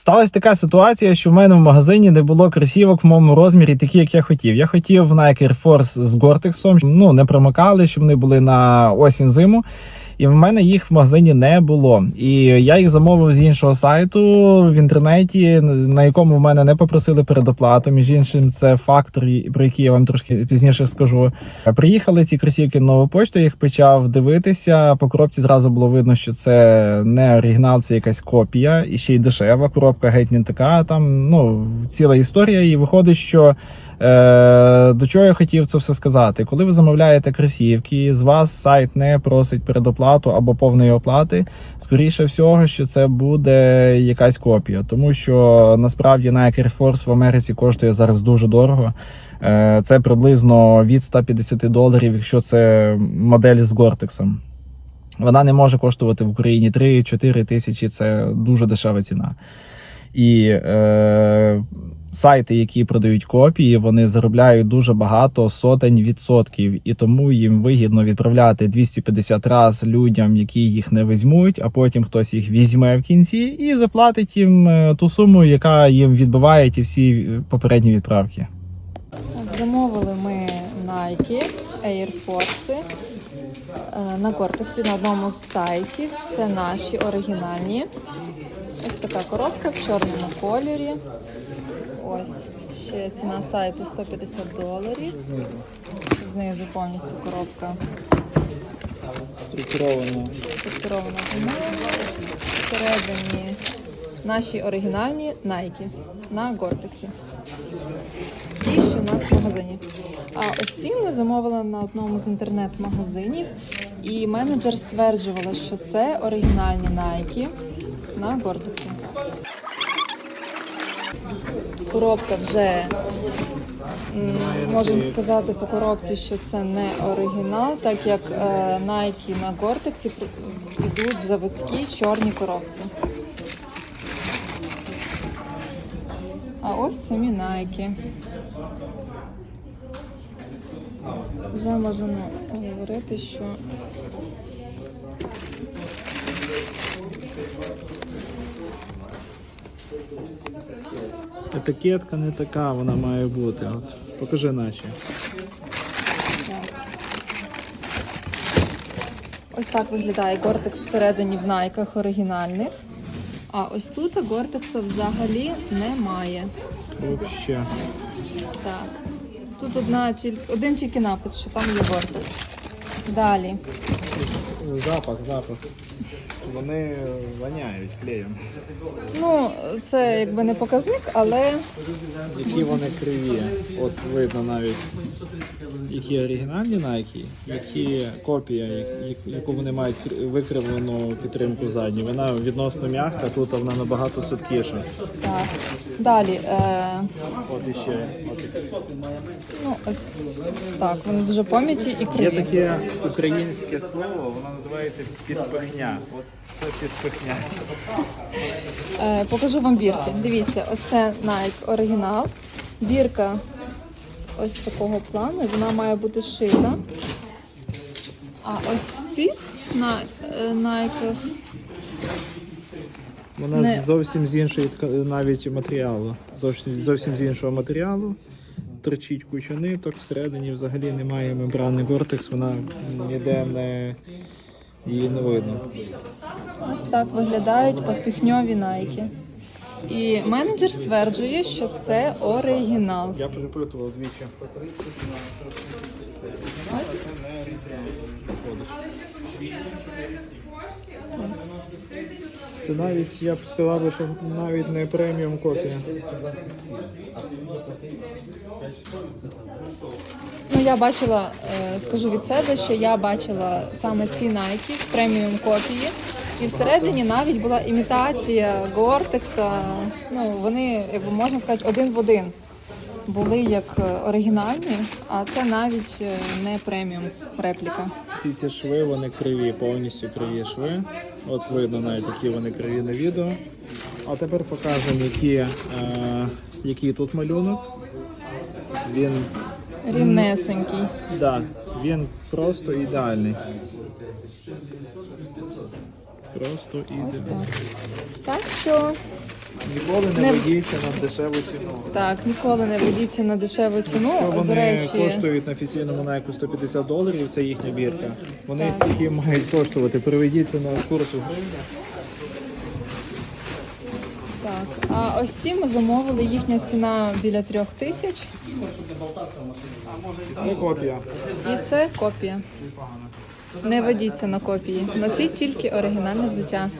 Сталася така ситуація, що в мене в магазині не було кросівок в моєму розмірі, такі, як я хотів. Я хотів Nike Air Force з Gore-Tex, ну не промикали, щоб вони були на осінь зиму. І в мене їх в магазині не було. І я їх замовив з іншого сайту в інтернеті, на якому в мене не попросили передоплату. Між іншим, це фактор, про який я вам трошки пізніше скажу. Приїхали ці кросівки нову почту, їх почав дивитися. По коробці зразу було видно, що це не оригінал, це якась копія, і ще й дешева. Коробка геть не така. Там ну ціла історія, і виходить, що. Е, до чого я хотів це все сказати? Коли ви замовляєте кросівки, з вас сайт не просить передоплату або повної оплати. Скоріше всього, що це буде якась копія, тому що насправді Nike Air Force в Америці коштує зараз дуже дорого. Е, Це приблизно від 150 доларів, якщо це модель з Гортексом. Вона не може коштувати в Україні 3-4 тисячі. Це дуже дешева ціна. І е, сайти, які продають копії, вони заробляють дуже багато сотень відсотків, і тому їм вигідно відправляти 250 раз людям, які їх не візьмуть, а потім хтось їх візьме в кінці і заплатить їм е, ту суму, яка їм відбиває ті всі попередні відправки. Замовили ми Nike Air Force е, на Кортексі на одному з сайтів. Це наші оригінальні. Ось така коробка в чорному кольорі. Ось ще ціна сайту 150 доларів. Знизу повністю коробка Структуровано. структурована гумова. Всередині наші оригінальні Nike на Гортексі. Ті, що в нас в магазині. А ось ці ми замовили на одному з інтернет-магазинів, і менеджер стверджувала, що це оригінальні Nike на Гортексі. Коробка вже можемо сказати по коробці, що це не оригінал, так як е, Nike на Гортексі йдуть в заводській чорній коробці. А ось самі Nike. Вже можемо говорити, що Етикетка не така, вона має бути. От покажи наші. Ось так виглядає Гортекс всередині в найках оригінальних. А ось тут Гортекса взагалі немає. Вообще. Так. Тут одна один тільки напис, що там є Гортекс. Далі. Запах, запах. Вони воняють клеєм. Ну, це якби не показник, але Які вони криві. От видно навіть, які оригінальні Nike, які копія, як- яку вони мають кр- викривлену підтримку задню. Вона відносно м'яка, тут вона набагато цупкіша. так. Далі. Е, От іще. От ну, ось так, вони дуже пом'яті і Є криві. таке українське слово, воно називається підпихня. От це підпихня. Е, покажу вам бірки. Дивіться, ось це Nike оригінал. Бірка ось такого плану, вона має бути шита. А ось в цих на, е, Nike Вона Не- зовсім з іншої тка- навіть матеріалу. Зовсім, зовсім з іншого матеріалу. Торчить куча ниток, всередині взагалі немає мембрани Гортекс, вона ніде не її не видно. ось так виглядають подпіхньові найки. І менеджер стверджує, що це оригінал. Я перепитував двічі. Це навіть, я б сказав, би, що навіть не преміум копія. Ну, я бачила, е, скажу від себе, що я бачила саме ці Nike преміум копії. І всередині навіть була імітація Гортекса. Ну, вони, якби можна сказати, один в один були як е, оригінальні, а це навіть е, не преміум репліка. Всі ці шви, вони криві, повністю криві шви. От видно навіть, які вони криві на відео. А тепер покажемо, які, е, який тут малюнок. Він, Рівнесенький. да, він просто ідеальний. Просто ідеальний. так. Так що Ніколи не, Не- ведіться на дешеву ціну. Так, ніколи не ведіться на дешеву ціну. Якщо До вони речі, коштують на офіційному найку 150 доларів, це їхня бірка. Вони Так. стільки мають коштувати. Переведіться на курс у так. А ось ці ми замовили. Їхня ціна біля трьох тисяч. Це копія. І це копія. Не ведіться на копії. Носіть тільки оригінальне взуття.